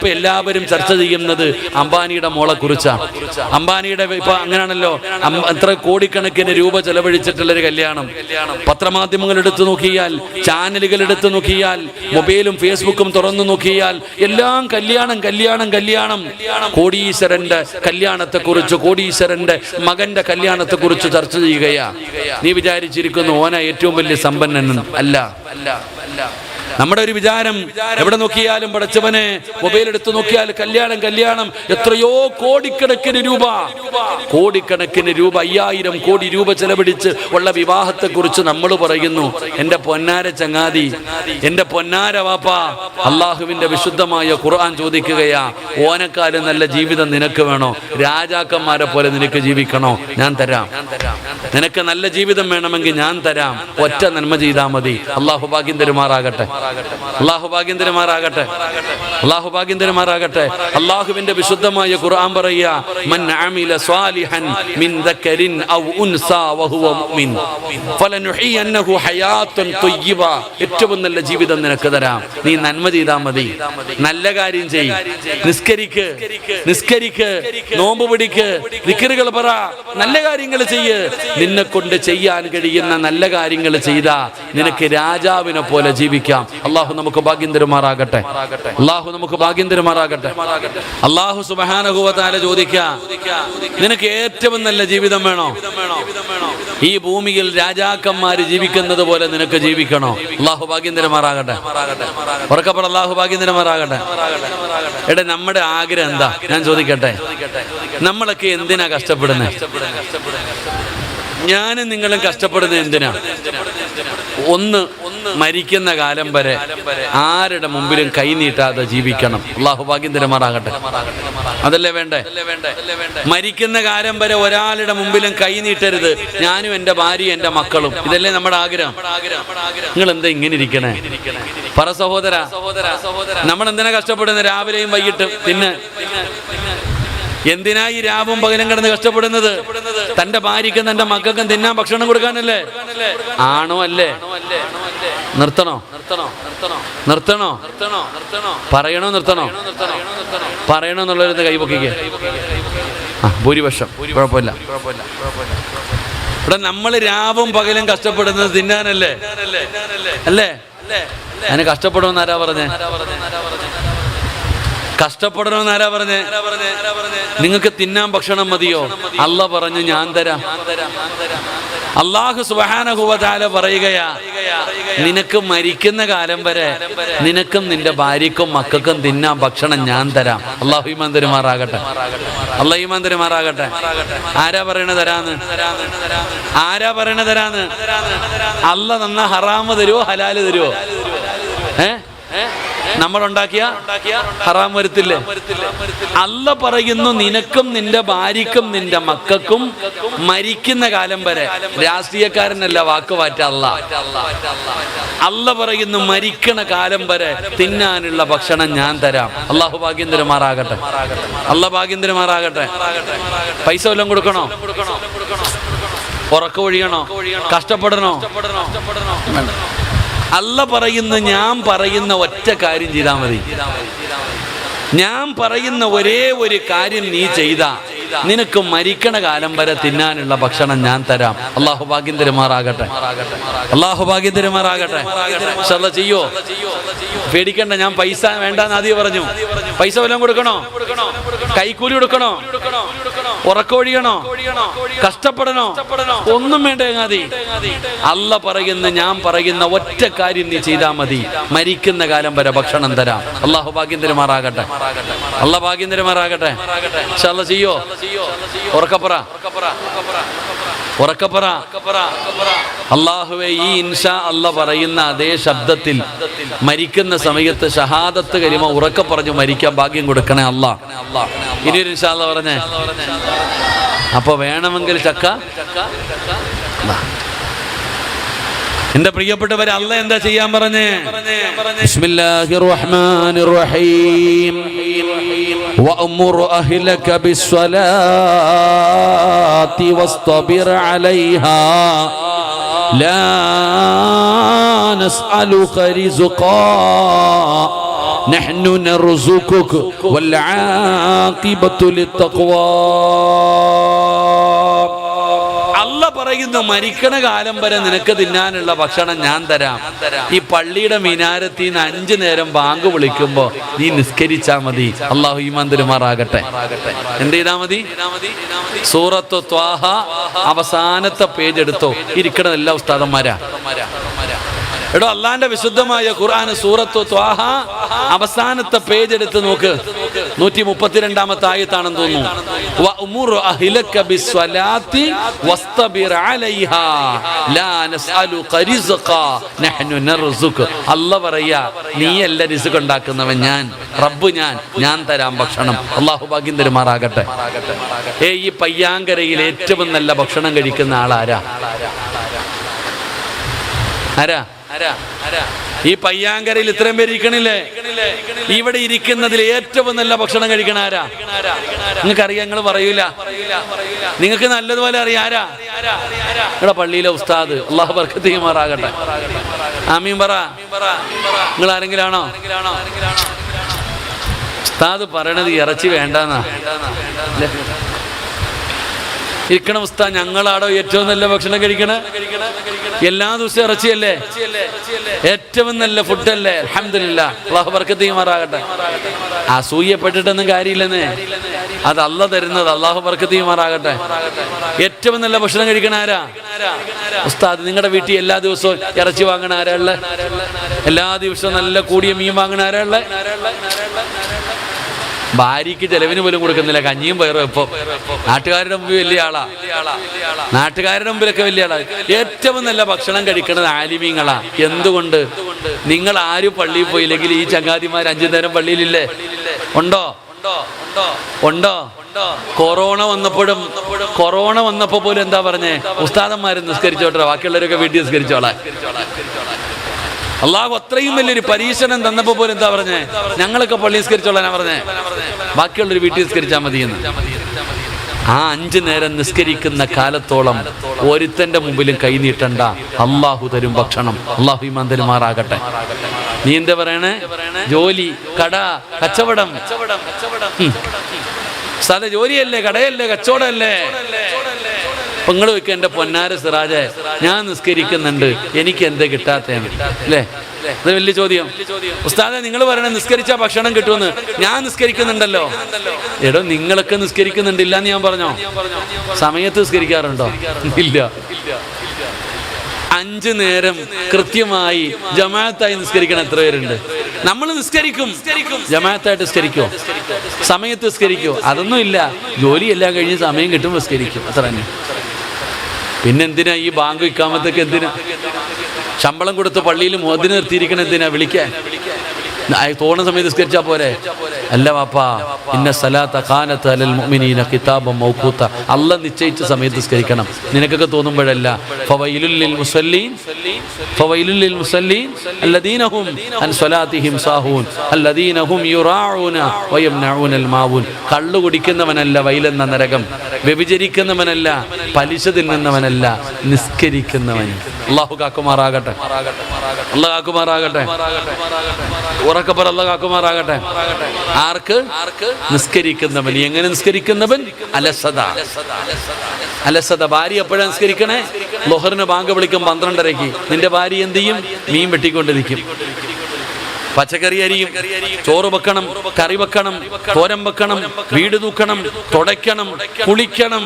ഇപ്പൊ എല്ലാവരും ചർച്ച ചെയ്യുന്നത് അംബാനിയുടെ മോളെ കുറിച്ചാണ്. അംബാനിയുടെ ഇപ്പൊ അങ്ങനെയാണല്ലോ. എത്ര കോടിക്കണക്കിന് രൂപ ചെലവഴിച്ചിട്ടുള്ള ഒരു കല്യാണം. പത്രമാധ്യമങ്ങൾ എടുത്തു നോക്കിയാൽ ചാനലുകൾ എടുത്തു നോക്കിയാൽ മൊബൈലും ഫേസ്ബുക്കും തുറന്നു നോക്കിയാൽ എല്ലാം കല്യാണം കല്യാണം കല്യാണം. കോടീശ്വരന്റെ കല്യാണത്തെ കുറിച്ച് കോടീശ്വരന്റെ മകന്റെ കല്യാണത്തെ കുറിച്ച് ചർച്ച ചെയ്യുകയാ. നീ വിചാരിച്ചിരിക്കുന്നു ഓന ഏറ്റവും വലിയ സമ്പന്നൻ അല്ല അല്ല അല്ല. നമ്മുടെ ഒരു വിചാരം എവിടെ നോക്കിയാലും പടച്ചവനെ മൊബൈൽ എടുത്ത് നോക്കിയാൽ കല്യാണം കല്യാണം എത്രയോ കോടിക്കണക്കിന് രൂപ. കോടിക്കണക്കിന് രൂപ അയ്യായിരം കോടി രൂപ ചെലവഴിച്ച് ഉള്ള വിവാഹത്തെ കുറിച്ച് നമ്മൾ പറയുന്നു. എന്റെ പൊന്നാര ചങ്ങാതി എന്റെ പൊന്നാര വാപ്പ അള്ളാഹുവിന്റെ വിശുദ്ധമായ ഖുർആൻ ചോദിക്കുകയാ ഓനക്കാലം നല്ല ജീവിതം നിനക്ക് വേണോ? രാജാക്കന്മാരെ പോലെ നിനക്ക് ജീവിക്കണോ? ഞാൻ തരാം. നിനക്ക് നല്ല ജീവിതം വേണമെങ്കിൽ ഞാൻ തരാം. ഒറ്റ നന്മ ചെയ്താൽ മതി. അള്ളാഹു ഭാഗ്യം തരുമാറാകട്ടെ. അള്ളാഹു ഭാഗ്യം തരുമാറാകട്ടെ അള്ളാഹു ഭാഗ്യം അള്ളാഹുവിന്റെ വിശുദ്ധമായ ഖുർആൻ പറയുക മൻ സ്വാലിഹൻ മിൻ ഔ ഉൻസാ മുഅ്മിൻ. ഹയാത്തൻ ഏറ്റവും നല്ല ജീവിതം നിനക്ക് തരാം. നീ നന്മ ചെയ്താൽ മതി. നല്ല കാര്യം ചെയ് നിസ്കരിക്ക്. നിസ്കരിക്ക്. നോമ്പ് പിടിക്ക്. ദിക്റുകൾ പറ. നല്ല കാര്യങ്ങൾ ചെയ്യ്. നിന്നെ കൊണ്ട് ചെയ്യാൻ കഴിയുന്ന നല്ല കാര്യങ്ങൾ ചെയ്താ നിനക്ക് രാജാവിനെ പോലെ ജീവിക്കാം. അള്ളാഹു നമുക്ക് ഭാഗ്യം തരുമാറാകട്ടെ. അള്ളാഹു നമുക്ക് ഭാഗ്യം തരുമാറാകട്ടെ. അള്ളാഹു സുബാനുഭവത്താല ചോദിക്ക നിനക്ക് ഏറ്റവും നല്ല ജീവിതം വേണോ? ഈ ഭൂമിയിൽ രാജാക്കന്മാര് ജീവിക്കുന്നത് പോലെ നിനക്ക് ജീവിക്കണോ? അള്ളാഹു ഭാഗ്യം തരുമാറാകട്ടെ. ഉറക്കപ്പറ അള്ളാഹു ഭാഗ്യം തരുമാറാകട്ടെ. എടാ നമ്മുടെ ആഗ്രഹം എന്താ? ഞാൻ ചോദിക്കട്ടെ. നമ്മളൊക്കെ എന്തിനാ കഷ്ടപ്പെടുന്നത് ഞാനും നിങ്ങളും കഷ്ടപ്പെടുന്നത് എന്തിനാ? ഒന്ന് മരിക്കുന്ന കാലം വരെ ആരുടെ മുമ്പിലും കൈനീട്ടാതെ ജീവിക്കണം. അള്ളാഹു ഭാഗ്യം തരുമാറാകട്ടെ. അതല്ലേ വേണ്ടേ? മരിക്കുന്ന കാലം വരെ ഒരാളുടെ മുമ്പിലും കൈനീട്ടരുത് ഞാനും എന്റെ ഭാര്യയും എന്റെ മക്കളും. ഇതല്ലേ നമ്മുടെ ആഗ്രഹം? നിങ്ങൾ എന്താ ഇങ്ങനെ ഇരിക്കണേ? പറ സഹോദര നമ്മൾ എന്തിനാ കഷ്ടപ്പെടുന്നത്? രാവിലെയും വൈകിട്ടും. പിന്നെ? എന്തിനാ ഈ രാവും പകലും കിടന്ന് കഷ്ടപ്പെടുന്നത്? തന്റെ ഭാര്യക്കും തന്റെ മക്കൾക്കും തിന്നാൻ ഭക്ഷണം കൊടുക്കാനല്ലേ? ആണോ അല്ലേ? നിർത്തണോ? നിർത്തണോ? നിർത്തണോ പറയണോ നിർത്തണോ? പറയണോ എന്നുള്ളവരുന്ന് കൈപൊക്കിക്ക്. ആ ഭൂരിപക്ഷം. കുഴപ്പമില്ല. ഇവിടെ നമ്മൾ രാവും പകലും കഷ്ടപ്പെടുന്നത് തിന്നാനല്ലേ? അല്ലേ? അതിന് കഷ്ടപ്പെടുമെന്ന് ആരാ പറഞ്ഞേ? കഷ്ടപ്പെടണമെന്ന് ആരാ പറഞ്ഞേ? നിങ്ങൾക്ക് തിന്നാൻ ഭക്ഷണം മതിയോ? അല്ല പറഞ്ഞു ഞാൻ തരാം. അള്ളാഹു സുബാനഹുവതാല പറയുകയാ നിനക്ക് മരിക്കുന്ന കാലം വരെ നിനക്കും നിന്റെ ഭാര്യക്കും മക്കൾക്കും തിന്നാൻ ഭക്ഷണം ഞാൻ തരാം. അള്ളാഹു ഈമാൻ അള്ളാഹു ഈമാൻ ആരാ പറയണ തരാന്ന്? ആരാ പറയണ തരാന്ന്? അല്ല നന്ന ഹറാമ് തരുവോ ഹലാൽ തരുവോ? ഏ? നമ്മൾ ഉണ്ടാക്കിയ ഹറാം വരുത്തില്ലേ? അല്ല പറയുന്നു നിനക്കും നിന്റെ ഭാര്യക്കും നിന്റെ മക്കൾക്കും മരിക്കുന്ന കാലം വരെ. രാഷ്ട്രീയക്കാരനല്ല വാക്ക് മാറ്റ അല്ല. പറയുന്നു മരിക്കണ കാലം വരെ തിന്നാനുള്ള ഭക്ഷണം ഞാൻ തരാം. അള്ളാഹു ഭാഗ്യം തരുമാറാകട്ടെ അല്ല ഭാഗ്യം പൈസ വല്ലതും കൊടുക്കണോ? ഉറക്കം ഒഴിയണോ? കഷ്ടപ്പെടണോ? അല്ല പറയുന്ന ഞാൻ പറയുന്ന ഒറ്റ കാര്യം ചെയ്താൽ മതി. ഞാൻ പറയുന്ന ഒരേ ഒരു കാര്യം നീ ചെയ്ത. നിനക്ക് മരിക്കണ കാലം വരെ തിന്നാനുള്ള ഭക്ഷണം ഞാൻ തരാം. അള്ളാഹു ഭാഗ്യം തരുമാറാകട്ടെ അള്ളാഹു ഭാഗ്യം തരുമാറാകട്ടെ ശ്രദ്ധ ചെയ്യോ? പേടിക്കണ്ട ഞാൻ പൈസ വേണ്ടെന്ന് ആദ്യം പറഞ്ഞു. പൈസ വല്ലതും കൊടുക്കണോ? കൈക്കൂലി കൊടുക്കണോ? ഉറക്കൊഴിയണോ? കഷ്ടപ്പെടണോ? ഒന്നും വേണ്ട ചങ്ങാതി അല്ല പറയുന്ന ഞാൻ പറയുന്ന ഒറ്റ കാര്യം നീ ചെയ്താൽ മതി. മരിക്കുന്ന കാലം വരെ ഭക്ഷണം തരാം. അള്ളാഹു ഭാഗ്യം തരുമാറാകട്ടെ അല്ല ഭാഗ്യം തരുമാറാകട്ടെ ചെയ്യോ? ഉറക്കപ്പറ. ഉറക്കപ്പറ. അള്ളാഹുവെ ഈ ഇൻഷാ അല്ല പറയുന്ന അതേ ശബ്ദത്തിൽ മരിക്കുന്ന സമയത്ത് ഷഹാദത്ത് കരിമ ഉറക്ക പറഞ്ഞു മരിക്കാൻ ഭാഗ്യം കൊടുക്കണേ അല്ല ഇനി ഒരു ഇൻഷാ അല്ല പറഞ്ഞേ. അപ്പൊ വേണമെങ്കിൽ ചക്ക ദാ. എന്റെ പ്രിയപ്പെട്ടവരെ അല്ല എന്താ ചെയ്യാൻ പറഞ്ഞേ ബിസ്മില്ലാഹിർ റഹ്മാനിർ റഹീം വഅമുർ അഹ്ലക ബിസ്സലാത്തി വസ്തബിർ അലൈഹാ لا نسألك رزقا നഹ്നു نرزقك والعاقبة للتقوى. പറയുന്നു മരിക്കണ കാലം വരെ നിനക്ക് തിന്നാനുള്ള ഭക്ഷണം ഞാൻ തരാം. ഈ പള്ളിയുടെ മിനാരത്തിൽ നിന്ന് അഞ്ചു നേരം ബാങ്ക് വിളിക്കുമ്പോ നീ നിസ്കരിച്ചാ മതി. അള്ളാഹു ഈമാൻ എന്ത് ചെയ്താ മതി? സൂറത്ത് ത്വാഹ അവസാനത്തെ പേജ് എടുത്തോ. ഇരിക്കണതെല്ലാം ഉസ്താദന്മാരാ. എടോ അള്ളാന്റെ വിശുദ്ധമായ ഖുർആൻ സൂറത്ത് ത്വാഹ അവസാനത്തെ പേജ് എടുത്ത് നോക്ക്. നൂറ്റി മുപ്പത്തിരണ്ടാമത്തെ ആയത്താണെന്ന് തോന്നുന്നു. അല്ല റിസ്ഖ. നഹ്നു നർസുക അല്ല പറയാ റിസ്ക് ഉണ്ടാക്കുന്നവൻ ഞാൻ. റബ്ബ് ഞാൻ. ഞാൻ തരാം ഭക്ഷണം. അള്ളാഹു ഭാഗ്യം തരുമാറാകട്ടെ. ഏ ഈ പയ്യാങ്കരയിൽ ഏറ്റവും നല്ല ഭക്ഷണം കഴിക്കുന്ന ആളാരാ? ആരാ? ഈ പയ്യാങ്കരയിൽ ഇത്രയും പേര് ഇരിക്കണില്ലേ? ഇവിടെ ഇരിക്കുന്നതിൽ ഏറ്റവും നല്ല ഭക്ഷണം കഴിക്കണ ആരാ? നിങ്ങൾക്കറിയാം നിങ്ങൾ പറയൂല. നിങ്ങൾക്ക് നല്ലതുപോലെ അറിയാം ആരാ? പള്ളിയിലെ ഉസ്താദ്. അള്ളാഹു ബർക്കത്തിയുമാറാകട്ടെ ആമീൻ പറ. നിങ്ങൾ ആരെങ്കിലും ആണോ ഉസ്താദ് പറയണത് ഇറച്ചി വേണ്ടെന്നാ? ഇരിക്കണ ഉസ്താ ഞങ്ങളാടോ ഏറ്റവും നല്ല ഭക്ഷണം കഴിക്കണ? എല്ലാ ദിവസവും ഇറച്ചിയല്ലേ? ഏറ്റവും നല്ല ഫുഡല്ലേ? അലഹമില്ല അള്ളാഹു ബർക്കത്ത് ചെയ്യുമാറാകട്ടെ അസൂയപ്പെട്ടിട്ടൊന്നും കാര്യമില്ലെന്നേ. അത് അല്ല തരുന്നത്. അള്ളാഹു ബർക്കത്ത് ചെയ്യുമാറാകട്ടെ ഏറ്റവും നല്ല ഭക്ഷണം കഴിക്കണ ആരാ? ഉസ്താദ് നിങ്ങളുടെ വീട്ടിൽ എല്ലാ ദിവസവും ഇറച്ചി വാങ്ങണ ആരാ ഉള്ളത് എല്ലാ ദിവസവും നല്ല കൂടിയ മീൻ വാങ്ങണ ആരാ ഉള്ളെ? ഭാര്യയ്ക്ക് ചെലവിന് പോലും കൊടുക്കുന്നില്ല. കഞ്ഞിയും പയറും ഇപ്പൊ. നാട്ടുകാരുടെ മുമ്പിൽ വലിയ ആളാ. നാട്ടുകാരുടെ മുമ്പിലൊക്കെ വലിയ ആളാ. ഏറ്റവും നല്ല ഭക്ഷണം കഴിക്കുന്നത് ആലിമീങ്ങളാ. എന്തുകൊണ്ട്? നിങ്ങൾ ആരും പള്ളിയിൽ പോയില്ലെങ്കിൽ ഈ ചങ്ങാതിമാർ അഞ്ചു നേരം പള്ളിയിലില്ലേ? ഉണ്ടോ? ഉണ്ടോ? കൊറോണ വന്നപ്പോഴും കൊറോണ വന്നപ്പോ പോലും എന്താ പറഞ്ഞേ? ഉസ്താദന്മാരെ നിസ്കരിച്ചോട്ടെ. ബാക്കിയുള്ളവരൊക്കെ വീട്ടിൽ നിസ്കരിച്ചോളാം. അള്ളാഹു അത്രയും വലിയൊരു പരീക്ഷണം തന്നപ്പോ പോലും എന്താ പറഞ്ഞേ? ഞങ്ങളൊക്കെ പള്ളി നിസ്കരിച്ചോളാനാ പറഞ്ഞേ. ബാക്കിയുള്ളൊരു വീട്ടിൽ നിസ്കരിച്ചാൽ മതി എന്ന് ആ അഞ്ചു നേരം നിസ്കരിക്കുന്ന കാലത്തോളം ഒരുത്തന്റെ മുമ്പിലും കൈ നീട്ടണ്ട. അള്ളാഹു തരും ഭക്ഷണം. അള്ളാഹു ഇമാൻ തരുമാറാകട്ടെ. നീ എന്താ പറയണേ? ജോലി കട കച്ചവടം. സാധാ ജോലിയല്ലേ കടയല്ലേ കച്ചവടമല്ലേ? അപ്പൊ നിങ്ങൾ വെക്കുക എന്റെ പൊന്നാര സിറാജ ഞാൻ നിസ്കരിക്കുന്നുണ്ട്. എനിക്ക് എന്താ കിട്ടാത്തതാണ്. അല്ലേ? അത് വലിയ ചോദ്യം. ഉസ്താദെ നിങ്ങൾ പറയണേ നിസ്കരിച്ച ഭക്ഷണം കിട്ടുമെന്ന്. ഞാൻ നിസ്കരിക്കുന്നുണ്ടല്ലോ. എടോ നിങ്ങളൊക്കെ നിസ്കരിക്കുന്നുണ്ടില്ല എന്ന് ഞാൻ പറഞ്ഞോ? സമയത്ത് നിസ്കരിക്കാറുണ്ടോ? ഇല്ല. അഞ്ച് നേരം കൃത്യമായി ജമാഅത്തായി നിസ്കരിക്കണം എത്ര പേരുണ്ട്? നമ്മൾ നിസ്കരിക്കും. ജമാഅത്തായിട്ട് നിസ്കരിക്കോ? സമയത്ത് നിസ്കരിക്കോ? അതൊന്നും ഇല്ല. ജോലിയെല്ലാം കഴിഞ്ഞ് സമയം കിട്ടും നിസ്കരിക്കും. അത്ര തന്നെ. പിന്നെന്തിനാ ഈ ബാങ്ക് ഇക്കാമത്തൊക്കെ എന്തിനാ? ശമ്പളം കൊടുത്ത് പള്ളിയിൽ മോദിനെ നിർത്തിയിരിക്കണം എന്തിനാ? വിളിക്കാൻ. തോന്നുന്ന സമയത്ത് നിസ്കരിച്ചാ പോരെ? അല്ല വാപ്പാ ഇന്ന സലാത്ത കാനത്ത് അലൽ മുഅ്മിനീന കിതാബം മൗഖൂത അല്ല നിശ്ചയിച്ച സമയത്ത് നിസ്കരിക്കണം. നിനക്കൊക്കെ തോന്നുമ്പോഴല്ല ഫവൈലുൽ ലിൽ മുസല്ലീൻ ഫവൈലുൽ ലിൽ മുസല്ലീൻ അല്ലദീനഹും അൻ സലാത്തിഹിം സാഹൂൻ അല്ലദീനഹും യുറാഊന വയംനഊനൽ മാഊൻ കള്ളു കുടിക്കുന്നവനല്ല വൈലെന്ന നരകം വ്യഭിചരിക്കുന്നവനല്ല പലിശ തിന്നുന്നവനല്ല നിസ്കരിക്കുന്നവൻ. അള്ളാഹു കാക്കുമാറാകട്ടെ. അള്ളാഹ് കാക്കുമാറാകട്ടെ. ഉറക്കപ്പറ അല്ല കാക്കുമാറാകട്ടെ. ആർക്ക്? നിസ്കരിക്കുന്നവൻ. എങ്ങനെ നിസ്കരിക്കുന്നവൻ? അലസത അലസത ഭാര്യ എപ്പോഴാണ് നിസ്കരിക്കണേ? ലൊഹറിന് ബാങ്ക് വിളിക്കും പന്ത്രണ്ടരയ്ക്ക്. നിന്റെ ഭാര്യ എന്ത് ചെയ്യും? മീൻ വെട്ടിക്കൊണ്ടിരിക്കും. പച്ചക്കറി അരിയും. ചോറ് വെക്കണം കറി വെക്കണം തോരൻ വെക്കണം വീട് തൂക്കണം തുടയ്ക്കണം കുളിക്കണം.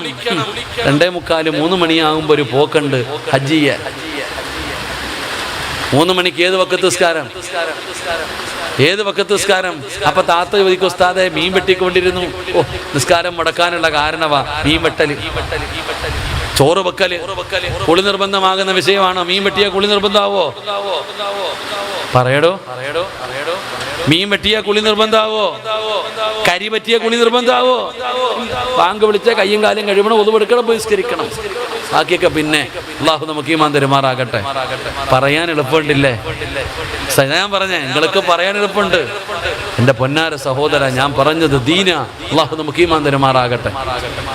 രണ്ടേ മുക്കാൽ മൂന്ന് മണിയാകുമ്പോ ഒരു പോക്കുണ്ട് ഹജ്ജിയ. മൂന്ന് മണിക്ക് ഏത് വക്കത്ത് നിസ്കാരം? ഏത് വക്കത്ത് നിസ്കാരം? അപ്പൊ താത്ത ചോദിക്കും ഉസ്താദെ മീൻ വെട്ടിക്കൊണ്ടിരുന്നു. ഓ നിസ്കാരം മുടക്കാനുള്ള കാരണവാ മീൻ വെട്ടൽ. ചോറ് വെക്കൽ. കുളി നിർബന്ധമാകുന്ന വിഷയമാണോ? മീൻ വെട്ടിയ കുളി നിർബന്ധമാവോ? പറയടോ. മീൻ വെട്ടിയ കുളി നിർബന്ധമാവോ? കരി പറ്റിയ കുളി നിർബന്ധമാവോ? ബാങ്ക് വിളിച്ച കയ്യും കാലും കഴിയണം ഒതുവെടുക്കണം ബഹിഷ്കരിക്കണം. ബാക്കിയൊക്കെ പിന്നെ അള്ളാഹു നമുക്ക് ഈ മാന്തരുമാറാകട്ടെ പറയാൻ എളുപ്പമുണ്ടില്ലേ? ഞാൻ പറഞ്ഞേ നിങ്ങൾക്ക് പറയാൻ എളുപ്പമുണ്ട്. എന്റെ പൊന്നാര സഹോദര ഞാൻ പറഞ്ഞത് ദീന അള്ളാഹു നമുക്ക് ഈ മാന്തരുമാറാകട്ടെ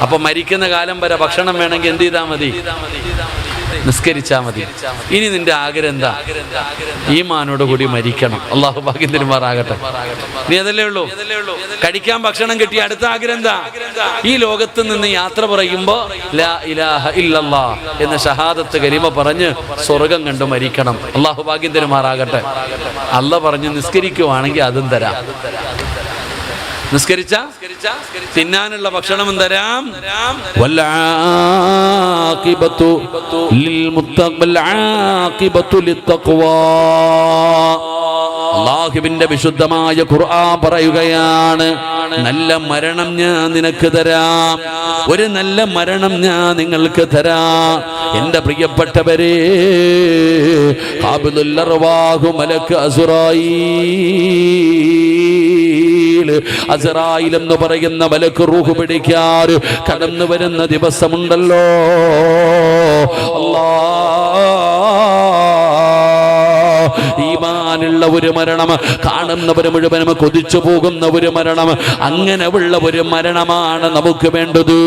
അപ്പൊ മരിക്കുന്ന കാലം വരെ ഭക്ഷണം വേണമെങ്കിൽ എന്ത് ചെയ്താൽ മതി? നിസ്കരിച്ചാ മതി. ഇനി നിന്റെ ആഗ്രഹം എന്താ? ഈ മാനോട് കൂടി മരിക്കണം. അള്ളാഹു ഭാഗ്യം തിരുമാറാകട്ടെ. നീ അതല്ലേ ഉള്ളൂ? കഴിക്കാൻ ഭക്ഷണം കിട്ടിയ അടുത്ത ആഗ്രഹം എന്താ? ഈ ലോകത്ത് നിന്ന് യാത്ര പറയുമ്പോ ലാ ഇലാഹ എന്ന ഷഹാദത്ത് കരിമ പറഞ്ഞ് സ്വർഗം കണ്ടു മരിക്കണം. അള്ളാഹു ഭാഗ്യം തരുമാറാകട്ടെ. അല്ല പറഞ്ഞ് നിസ്കരിക്കുവാണെങ്കിൽ അതും തരാം. നിസ്കരിച്ച? തിന്നാനുള്ള ഭക്ഷണം തരാം? അള്ളാഹുവിന്റെ വിശുദ്ധമായ ഖുർആ പറയുകയാണ് നല്ല മരണം ഞാൻ നിനക്ക് തരാം ഒരു നല്ല മരണം ഞാൻ നിങ്ങൾക്ക് തരാം. എന്റെ പ്രിയപ്പെട്ടവരെ കാബിലുല്ലർവാഹു മലക്ക് അസുറായി. അസറായിൽ എന്ന് പറയുന്ന മലക്ക് റൂഹ് പിടിക്കാറ്. കടന്നു വരുന്ന ദിവസമുണ്ടല്ലോ. അല്ലാ ഈമാനുള്ള ഒരു മരണം കാണുന്നവർ മുഴുവനും കൊതിച്ചു പോകുന്ന ഒരു മരണം. അങ്ങനെ ഉള്ള ഒരു മരണമാണ് നമുക്ക് വേണ്ടത്.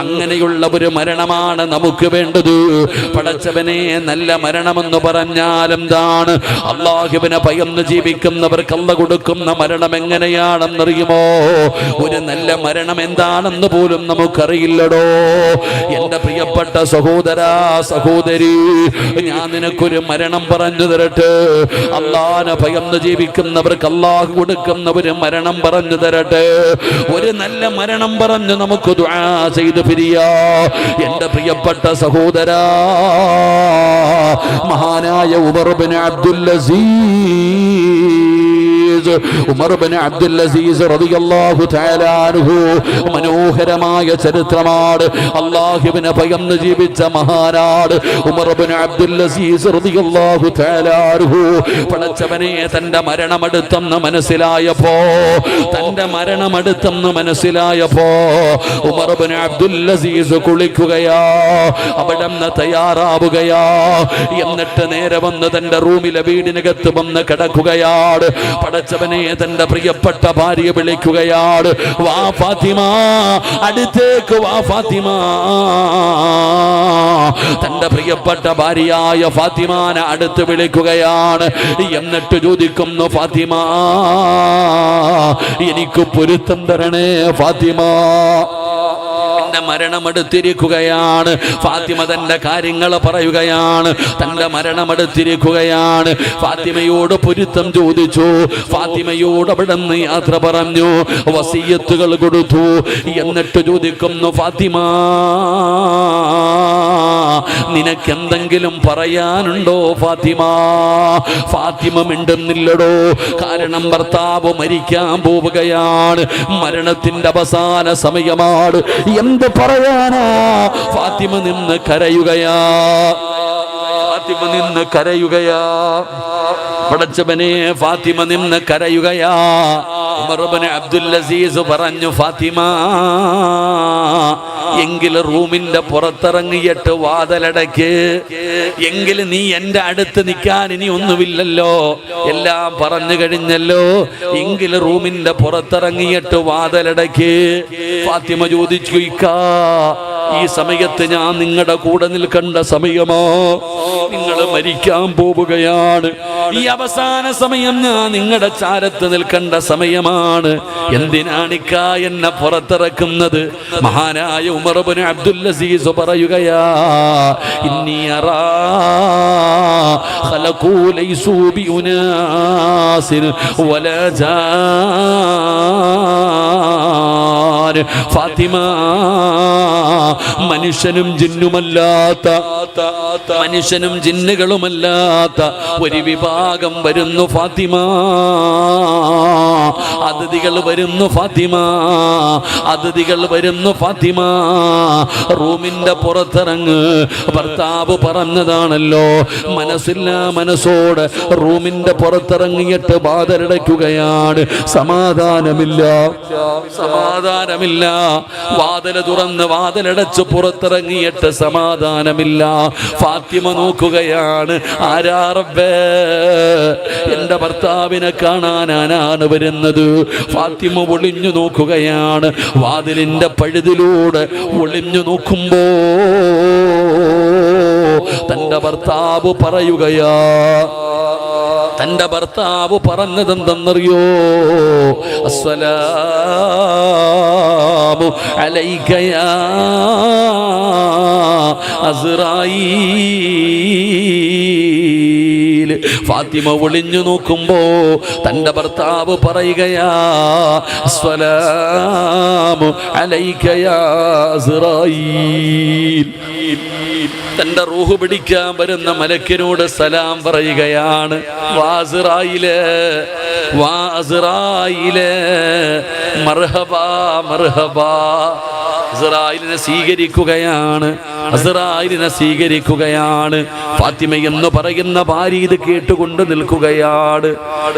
അങ്ങനെയുള്ള ഒരു മരണമാണ് നമുക്ക് വേണ്ടത്. പടച്ചവനെ നല്ല മരണമെന്ന് പറഞ്ഞാൽ എന്താണ്? അള്ളാഹുവിനെ ഭയന്ന് ജീവിക്കുന്നവർക്ക് അല്ല കൊടുക്കുന്ന മരണം എങ്ങനെയാണെന്നറിയുമോ? ഒരു നല്ല മരണം എന്താണെന്ന് പോലും നമുക്കറിയില്ലടോ. എന്റെ പ്രിയപ്പെട്ട സഹോദരാ സഹോദരി ഞാൻ നിനക്കൊരു മരണം പറഞ്ഞു തരട്ടെ. അള്ളാനെ ഭയന്ന് ജീവിക്കുന്നവർക്ക് അള്ളാഹു കൊടുക്കുന്ന ഒരു മരണം പറഞ്ഞു തരട്ടെ. ഒരു നല്ല മരണം പറഞ്ഞു നമുക്ക് ചെയ്ത് പിരിയാ. എന്റെ പ്രിയപ്പെട്ട സഹോദര മഹാനായ Umar bin Abdul Aziz Umar bin Abdul Aziz റളിയല്ലാഹു തആല മനോഹരമായ ചരിത്രമാണ്. അല്ലാഹുവിനെ ഭയന്ന് ജീവിച്ച മഹാനാട് ഉമർ ബിൻ അബ്ദുൽ അസീസ് റളിയല്ലാഹു തആല അൻഹു. പടച്ചവനെ തന്റെ മരണമെടുത്തെന്ന് മനസ്സിലായപ്പോ തന്റെ മരണമെടുത്തെന്ന് മനസ്സിലായപ്പോ ഉമർ ബിൻ അബ്ദുൽ അസീസ് കുളിക്കുകയാ അവിടെ തയ്യാറാവുകയാ എന്നിട്ട് നേരെ വന്ന് തന്റെ റൂമിലെ വീടിനകത്ത് വന്ന് കിടക്കുകയാണ്. പടച്ചവനെ തന്റെ പ്രിയപ്പെട്ട ഭാര്യ വിളിക്കുകയാണ്. വാ ഫാത്തിമ അടുത്തേക്ക് വാ ഫാത്തിമ. തന്റെ പ്രിയപ്പെട്ട ഭാര്യയായ ഫാത്തിമാനെ അടുത്ത് വിളിക്കുകയാണ്. എന്നിട്ട് ചോദിക്കുന്നു ഫാത്തിമ എനിക്ക് പൊരുത്തം തരണേ ഫാത്തിമ. തന്റെ മരണമെടുത്തിരിക്കുകയാണ്. ഫാത്തിമ തന്റെ കാര്യങ്ങൾ പറയുകയാണ്. തന്റെ മരണമെടുത്തിരിക്കുകയാണ്. ഫാത്തിമയോട് പൊരുത്തം ചോദിച്ചു. ഫാത്തിമയോട് അവിടെ നിന്ന് യാത്ര പറഞ്ഞു. വസീയത്തുകൾ കൊടുത്തു. എന്നിട്ട് ചോദിക്കുന്നു ഫാത്തിമ നിനക്കെന്തെങ്കിലും പറയാനുണ്ടോ ഫാത്തിമ? ഫാത്തിമ മിണ്ടുന്നില്ലടോ. കാരണം ഭർത്താവ് മരിക്കാൻ പോവുകയാണ്. മരണത്തിന്റെ അവസാന സമയമാണ്. എന്ത് പറയാനാ. ഫാത്തിമ നിന്ന് കരയുകയാ. ഫാത്തിമ നിന്ന് കരയുകയാ. പടച്ചവനെ ഫാത്തിമ നിന്ന് കരയുകയാ. ഉമർബന് അബ്ദുൽ അസീസ് പറഞ്ഞു ഫാത്തിമ എങ്കിൽ റൂമിന്റെ പുറത്തിറങ്ങിയിട്ട് വാതലടക്ക്. എങ്കിൽ നീ എന്റെ അടുത്ത് നിൽക്കാൻ ഇനി ഒന്നുമില്ലല്ലോ. എല്ലാം പറഞ്ഞു കഴിഞ്ഞല്ലോ. എങ്കിൽ റൂമിന്റെ പുറത്തിറങ്ങിയിട്ട് വാതലടക്ക്. ഫാത്തിമ ചോദിച്ചു ഈ സമയത്ത് ഞാൻ നിങ്ങളുടെ കൂടെ നിൽക്കേണ്ട സമയമോ? നിങ്ങൾ മരിക്കാൻ പോവുകയാണ്. ഈ അവസാന സമയം ഞാൻ നിങ്ങളുടെ ചാരത്ത് നിൽക്കേണ്ട സമയമാണ്. എന്തിനാണിക്ക എന്നെ പുറത്തിറക്കുന്നത്? മഹാനായ ഉമർബിന് അബ്ദുൽ അസീസ് പറയുകയാ ഫാത്തിമ. മനുഷ്യനും ജിന്നുമല്ലാത്ത മനുഷ്യനും ജിന്നുകളുമല്ലാത്ത ഒരു വിഭാഗം വരുന്നു ഫാത്തിമ. അതിഥികൾ വരുന്നു ഫാത്തിമ. അതിഥികൾ വരുന്നു ഫാത്തിമ. റൂമിന്റെ പുറത്തിറങ്ങ്. ഭർത്താവ് പറഞ്ഞതാണല്ലോ. മനസ്സില്ല മനസ്സോട് റൂമിന്റെ പുറത്തിറങ്ങിയിട്ട് വാതിലടയ്ക്കുകയാണ്. സമാധാനമില്ല. സമാധാനമില്ല. വാതിൽ തുറന്ന് വാതിലടച്ച് പുറത്തിറങ്ങിയിട്ട് സമാധാനമില്ല. ഫാത്തിമ നോക്കുകയാണ്. ആരാറബേ എന്റെ ഭർത്താവിനെ കാണാൻ ആനാണ് വരുന്നത്. ഫാത്തിമ ഒളിഞ്ഞു നോക്കുകയാണ്. വാതിലിന്റെ പഴുതിലൂടെ ഒളിഞ്ഞു നോക്കുമ്പോ തന്റെ ഭർത്താവ് പറയുകയാ തന്റെ ഭർത്താവ് പറഞ്ഞതെന്തെന്നറിയോ? അസ്വലാമു അലൈകയാ അസ്റായീൽ ഫാത്തിമ ഒളിഞ്ഞു നോക്കുമ്പോ തന്റെ ഭർത്താവ് പറയുകയാ തന്റെ റൂഹ് പിടിക്കാൻ വരുന്ന മലക്കിനോട് സലാം പറയുകയാണ് വാസിറായിൽ മർഹബാ മർഹബാ. ഇസ്രായേലിനെ സ്വീകരിക്കുകയാണ് അസറായിലിനെ സ്വീകരിക്കുകയാണ്. ഫാത്തിമ എന്ന് പറയുന്ന ഭാര്യ ഇത് കേട്ടുകൊണ്ട് നിൽക്കുകയാണ്.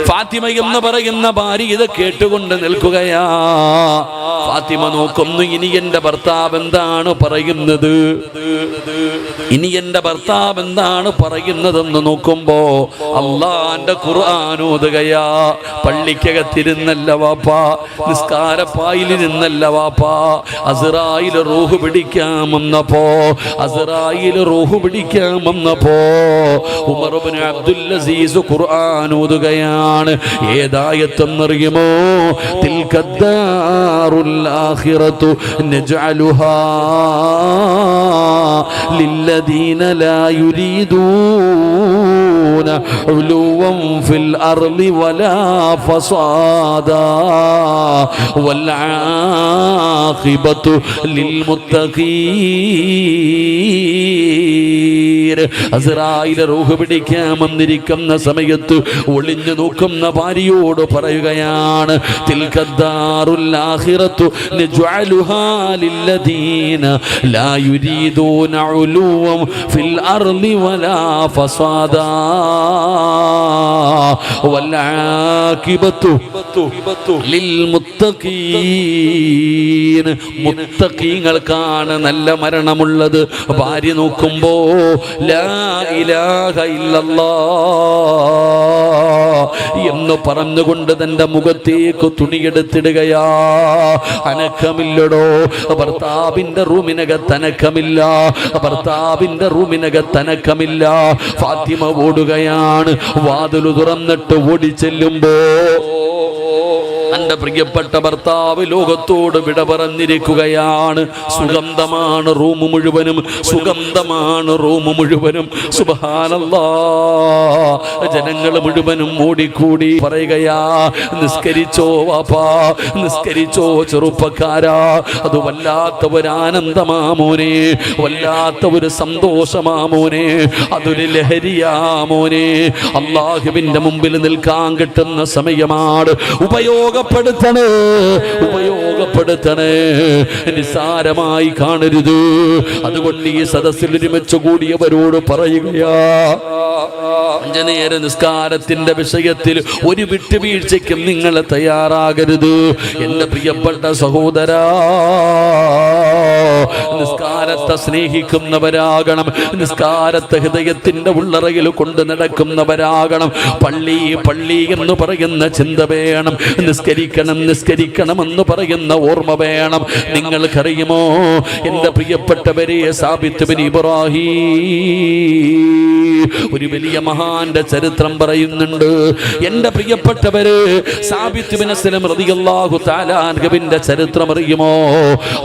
ഫാത്തിമ എന്ന് പറയുന്ന ഭാര്യ ഇത് കേട്ടുകൊണ്ട് നിൽക്കുകയാ. ഫാത്തിമ നോക്കുന്നു ഇനി എന്റെ ഭർത്താവ് എന്താണ് പറയുന്നത്? ഇനി എന്റെ ഭർത്താവ് എന്താണ് പറയുന്നതെന്ന് നോക്കുമ്പോ അള്ളാന്റെ ഖുർആൻ ഓതുകയാ. പള്ളിക്കകത്തിരുന്നല്ല വാപ്പാ നിസ്കാരപ്പായിലിരുന്നല്ല വാപ്പാ. അസറായിൽ റൂഹ് പിടിക്കാമെന്നപ്പോ അസറായിൽ റൂഹ് പിടിക്കാമെന്നപ്പോ ഉമർബിന് അബ്ദുൽ അസീസ് ഖുർആൻ ഓതുകയാണ് ഏതായത്തെന്നറിയുമോ തിൽക്കദ്ദാറുൽ ആഖിറത്തു നജ്അലുഹാ للذين لا يريدون علوا في الأرض ولا فصادا والعاقبة അസറായിലെ റൂഹ് പിടിക്കാൻ വന്നിരിക്കുന്ന സമയത്ത് ഒളിഞ്ഞു നോക്കുന്ന ഭാര്യയോട് പറയുകയാണ് മുത്തഖീൻ മുത്തഖീങ്ങൾക്കാണ് നല്ല മരണമുള്ളത്. ഭാര്യ നോക്കുമ്പോ എന്ന് പറഞ്ഞുകൊണ്ട് തന്റെ മുഖത്തേക്ക് തുണിയെടുത്തിടുകയാ. അനക്കമില്ലടോ. ഭർത്താവിന്റെ റൂമിനകത്ത് അനക്കമില്ല. ഭർത്താവിന്റെ റൂമിനകത്ത് അനക്കമില്ല. ഫാത്തിമ ഓടുകയാണ്. വാതിലു തുറന്നിട്ട് ഓടിച്ചെല്ലുമ്പോ തന്റെ പ്രിയപ്പെട്ട ഭർത്താവ് ലോകത്തോട് വിട പറഞ്ഞിരിക്കുകയാണ്. സുഗന്ധമാണ് റൂം മുഴുവനും സുഗന്ധമാണ് റൂം മുഴുവനും. സുബഹാനല്ലാ. ജനങ്ങൾ മുഴുവനും ഓടിക്കൂടി പറയുകയാ നിസ്കരിച്ചോ വാപ്പാ നിസ്കരിച്ചോ ചെറുപ്പക്കാരാ. അത് വല്ലാത്ത ഒരു ആനന്ദമാമോനെ വല്ലാത്ത ഒരു സന്തോഷമാമോനെ അതൊരു ലഹരിയാമോനെ അള്ളാഹുവിന്റെ മുമ്പിൽ നിൽക്കാൻ കിട്ടുന്ന സമയമാണ്. ഉപയോഗപ്പെടുത്തണേ. ഉപയോഗപ്പെടുത്തണേ. നിസാരമായി കാണരുത്. അതുകൊണ്ട് ഈ സദസ്സിൽ ഒരുമിച്ച് കൂടിയവരോട് പറയുകയാ. അഞ്ചനേര നിസ്കാരത്തിന്റെ വിഷയത്തിൽ ഒരു വിട്ടുവീഴ്ചയ്ക്കും നിങ്ങൾ തയ്യാറാകരുത്. എന്റെ പ്രിയപ്പെട്ട സഹോദര നിസ്കാരത്തെ സ്നേഹിക്കുന്നവരാകണം. നിസ്കാരത്തെ ഹൃദയത്തിന്റെ ഉള്ളറയിൽ കൊണ്ട് നടക്കുന്നവരാകണം. പള്ളി പള്ളി എന്ന് പറയുന്ന ചിന്ത വേണം. നിസ്കരിക്കണം നിസ്കരിക്കണം എന്ന് പറയുന്ന ഓർമ്മ വേണം. നിങ്ങൾക്കറിയുമോ? എന്റെ പ്രിയപ്പെട്ടവരെ സാബിത്തുബിൻ ഇബ്രാഹീം ഒരു വലിയ മഹാന്റെ ചരിത്രം പറയുന്നുണ്ട്. എന്റെ പ്രിയപ്പെട്ടവര് താലാൻഹുവിന്റെ ചരിത്രം അറിയുമോ?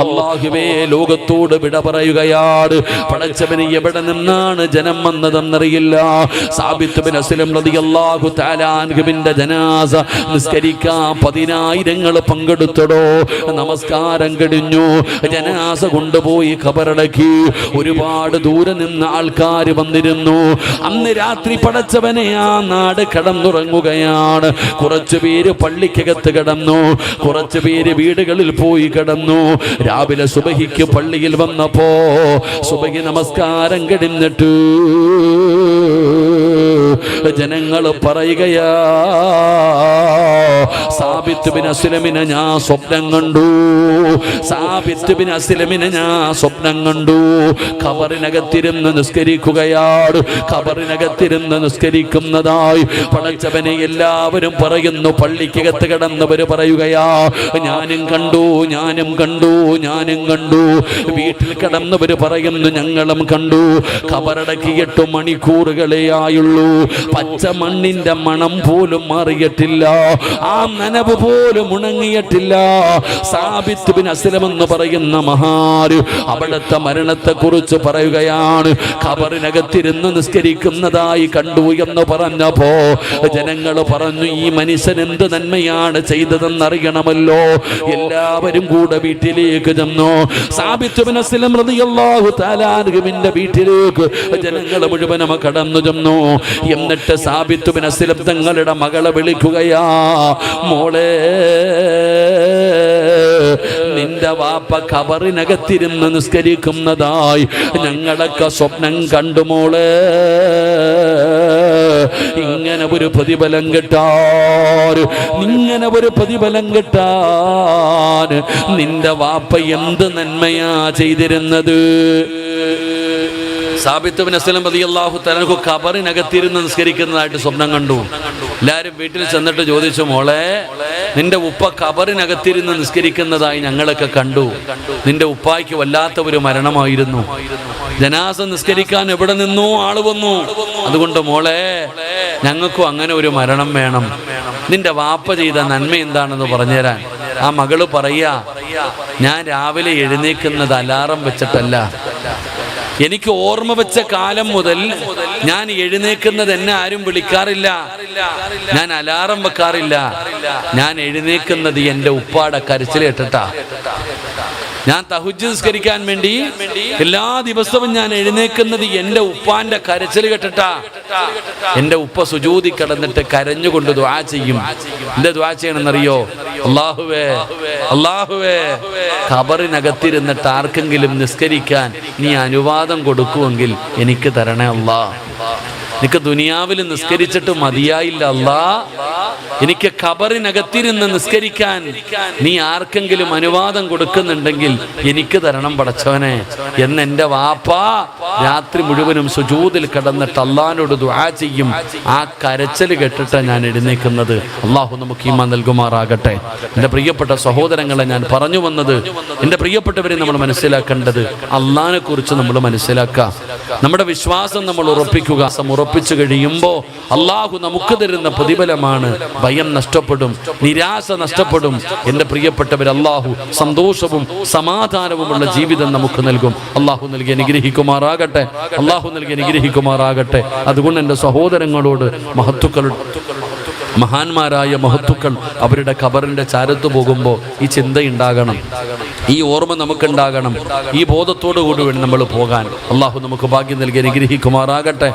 അള്ളാഹുവേ ലോകത്തോട് വിട പറയുകയാണ് പടച്ചവന് എവിടെ നിന്നാണ് ജനം വന്നതെന്നറിയില്ല. റളിയല്ലാഹു താലാൻഹുവിന്റെ ജനാസ നിസ്കരിക്കാൻ പതിനായിരങ്ങൾ പങ്കെടുത്തടോ. നമസ്കാരം കഴിഞ്ഞു. ജനാസ കൊണ്ടുപോയി ഖബറടക്കി. ഒരുപാട് ദൂരെ നിന്ന് ആൾക്കാർ വന്നിരുന്നു. അന്ന് രാത്രി പടച്ചവനെ ആ നാട് കടന്നുറങ്ങുകയാണ്. കുറച്ചു പേര് പള്ളിക്കകത്ത് കിടന്നു. കുറച്ചു പേര് വീടുകളിൽ പോയി കിടന്നു. രാവിലെ സുബഹിക്ക് പള്ളിയിൽ വന്നപ്പോ സുബഹി നമസ്കാരം കഴിഞ്ഞിട്ട് ജനങ്ങൾ പറയുകയാ സാബിത്ത് ബിൻ അസ്ലമിനെ ഞാൻ സ്വപ്നം കണ്ടു. സാബിത്ത് ബിൻ അസ്ലമിനെ ഞാൻ സ്വപ്നം കണ്ടു. ഖബറിനകത്തിരുന്ന് നിസ്കരിക്കുകയാണ്. ഖബറിനകത്തിരുന്ന് നിസ്കരിക്കുന്നതായി പടച്ചവനെ എല്ലാവരും പറയുന്നു. പള്ളിക്കകത്ത് കിടന്നവർ പറയുകയാ ഞാനും കണ്ടു ഞാനും കണ്ടു ഞാനും കണ്ടു. വീട്ടിൽ കിടന്നവര് പറയുന്നു ഞങ്ങളും കണ്ടു. ഖബറടക്കിയിട്ട് മണിക്കൂറുകളെ ആയുള്ളൂ. പച്ച മണ്ണിന്റെ മണം പോലും മാറിയിട്ടില്ല. ആ നനവ് പോലും ഉണങ്ങിയിട്ടില്ല. സാബിത്ത് ബിൻ അസ്ലം എന്ന് പറയുന്ന മഹാര് അവിടുത്തെ മരണത്തെ കുറിച്ച് പറയുകയാണ്. ഖബറിനകത്തിരുന്ന് നിസ്കരിക്കുന്നതായി കണ്ടു എന്ന് പറഞ്ഞപ്പോ ജനങ്ങൾ പറഞ്ഞു ഈ മനുഷ്യൻ എന്ത് നന്മയാണ് ചെയ്തതെന്ന് അറിയണമല്ലോ എല്ലാവരും കൂടെ വീട്ടിലേക്ക് ചെന്നു. സാബിത്ത് ബിൻ അസ്ലം റളിയല്ലാഹു തആല വീട്ടിലേക്ക് ജനങ്ങൾ മുഴുവനും കടന്നു ചെന്നു. എന്നിട്ട് സാബിത്ത് ബിൻ അസ്ലം തങ്ങളുടെ മകളെ വിളിക്കുകയാ മോളെ നിന്റെ വാപ്പ ഖബറിനകത്തിരുന്ന് നിസ്കരിക്കുന്നതായി ഞങ്ങളൊക്കെ സ്വപ്നം കണ്ടു മോളെ. ഇങ്ങനെ ഒരു പ്രതിഫലം കിട്ടാൻ ഇങ്ങനെ ഒരു പ്രതിഫലം കിട്ടാൻ നിന്റെ വാപ്പ എന്ത് നന്മയാ ചെയ്തിരുന്നത്? അസ്ലം റതി അള്ളാഹു തലനക്ക് ഖബറിനകത്തിരുന്ന് നിസ്കരിക്കുന്നതായിട്ട് സ്വപ്നം കണ്ടു. എല്ലാവരും വീട്ടിൽ ചെന്നിട്ട് ചോദിച്ചു മോളെ നിന്റെ ഉപ്പ ഖബറിനകത്തിരുന്ന് നിസ്കരിക്കുന്നതായി ഞങ്ങളൊക്കെ കണ്ടു. നിന്റെ ഉപ്പായ്ക്ക് വല്ലാത്ത ഒരു മരണമായിരുന്നു. ജനാസ നിസ്കരിക്കാൻ എവിടെ നിന്നോ ആൾ വന്നു. അതുകൊണ്ട് മോളെ ഞങ്ങൾക്കും അങ്ങനെ ഒരു മരണം വേണം. നിന്റെ വാപ്പ ചെയ്ത നന്മ എന്താണെന്ന് പറഞ്ഞുതരാൻ. ആ മകൾ പറയാ ഞാൻ രാവിലെ എഴുന്നേക്കുന്നത് അലാറം വെച്ചിട്ടല്ല. എനിക്ക് ഓർമ്മ വെച്ച കാലം മുതൽ ഞാൻ എഴുന്നേക്കുന്നത് എന്നെ ആരും വിളിക്കാറില്ല. ഞാൻ അലാറം വെക്കാറില്ല. ഞാൻ എഴുന്നേക്കുന്നത് എന്റെ ഉപ്പാടെ കരച്ചിൽ ഞാൻ തഹുജ് നിസ്കരിക്കാൻ വേണ്ടി എല്ലാ ദിവസവും ഞാൻ എഴുന്നേക്കുന്നത് എന്റെ ഉപ്പാന്റെ കരച്ചിൽ കേട്ടിട്ടാ. എന്റെ ഉപ്പ സുജൂതി കിടന്നിട്ട് കരഞ്ഞുകൊണ്ട് ദ്വാ ചെയ്യും. എന്റെ ദ്വാ ചെയ്യണമെന്നറിയോ? അള്ളാഹുവേ അള്ളാഹുവേ ഖബറിനകത്തിരുന്നിട്ട് ആർക്കെങ്കിലും നിസ്കരിക്കാൻ നീ അനുവാദം കൊടുക്കുമെങ്കിൽ എനിക്ക് തരണേ അല്ലാ നിനക്ക് ദുനിയാവിൽ നിസ്കരിച്ചിട്ട് മതിയായില്ല അല്ലാ. എനിക്ക് ഖബറിനകത്തിരുന്ന് നിസ്കരിക്കാൻ നീ ആർക്കെങ്കിലും അനുവാദം കൊടുക്കുന്നുണ്ടെങ്കിൽ എനിക്ക് തരണം പടച്ചവനെ. എന്ന് എന്റെ വാപ്പ രാത്രി മുഴുവനും സുജൂതിൽ കിടന്നിട്ട് അള്ളഹാനോട് ദുആ ചെയ്യും. ആ കരച്ചൽ കെട്ടിട്ട് ഞാൻ എഴുന്നേക്കുന്നത്. അള്ളാഹു നമുക്ക് ഈമ നൽകുമാറാകട്ടെ. എന്റെ പ്രിയപ്പെട്ട സഹോദരങ്ങളെ ഞാൻ പറഞ്ഞു വന്നത് എന്റെ പ്രിയപ്പെട്ടവരെ നമ്മൾ മനസ്സിലാക്കേണ്ടത് അള്ളഹാനെ കുറിച്ച് നമ്മൾ മനസ്സിലാക്കുക. നമ്മുടെ വിശ്വാസം നമ്മൾ ഉറപ്പിക്കുക. ഉറപ്പിച്ചു കഴിയുമ്പോൾ അള്ളാഹു നമുക്ക് തരുന്ന പ്രതിഫലമാണ്. ഭയം നഷ്ടപ്പെടും നിരാശ നഷ്ടപ്പെടും. എന്റെ പ്രിയപ്പെട്ടവർ അള്ളാഹു സന്തോഷവും സമാധാനവുമുള്ള ജീവിതം നമുക്ക് നൽകും. അള്ളാഹു നൽകി അനുഗ്രഹിക്കുമാറാകട്ടെ അള്ളാഹു നൽകി അനുഗ്രഹിക്കുമാറാകട്ടെ. അതുകൊണ്ട് എന്റെ സഹോദരങ്ങളോട് മഹത്തുക്കളുടെ മഹാന്മാരായ മഹത്തുക്കൾ അവരുടെ ഖബറിന്റെ ചാരത്ത് പോകുമ്പോൾ ഈ ചിന്തയുണ്ടാകണം. ഈ ഓർമ്മ നമുക്കുണ്ടാകണം. ഈ ബോധത്തോടു കൂടി വേണം നമ്മൾ പോകാൻ. അള്ളാഹു നമുക്ക് ഭാഗ്യം നൽകി അനുഗ്രഹിക്കുമാറാകട്ടെ.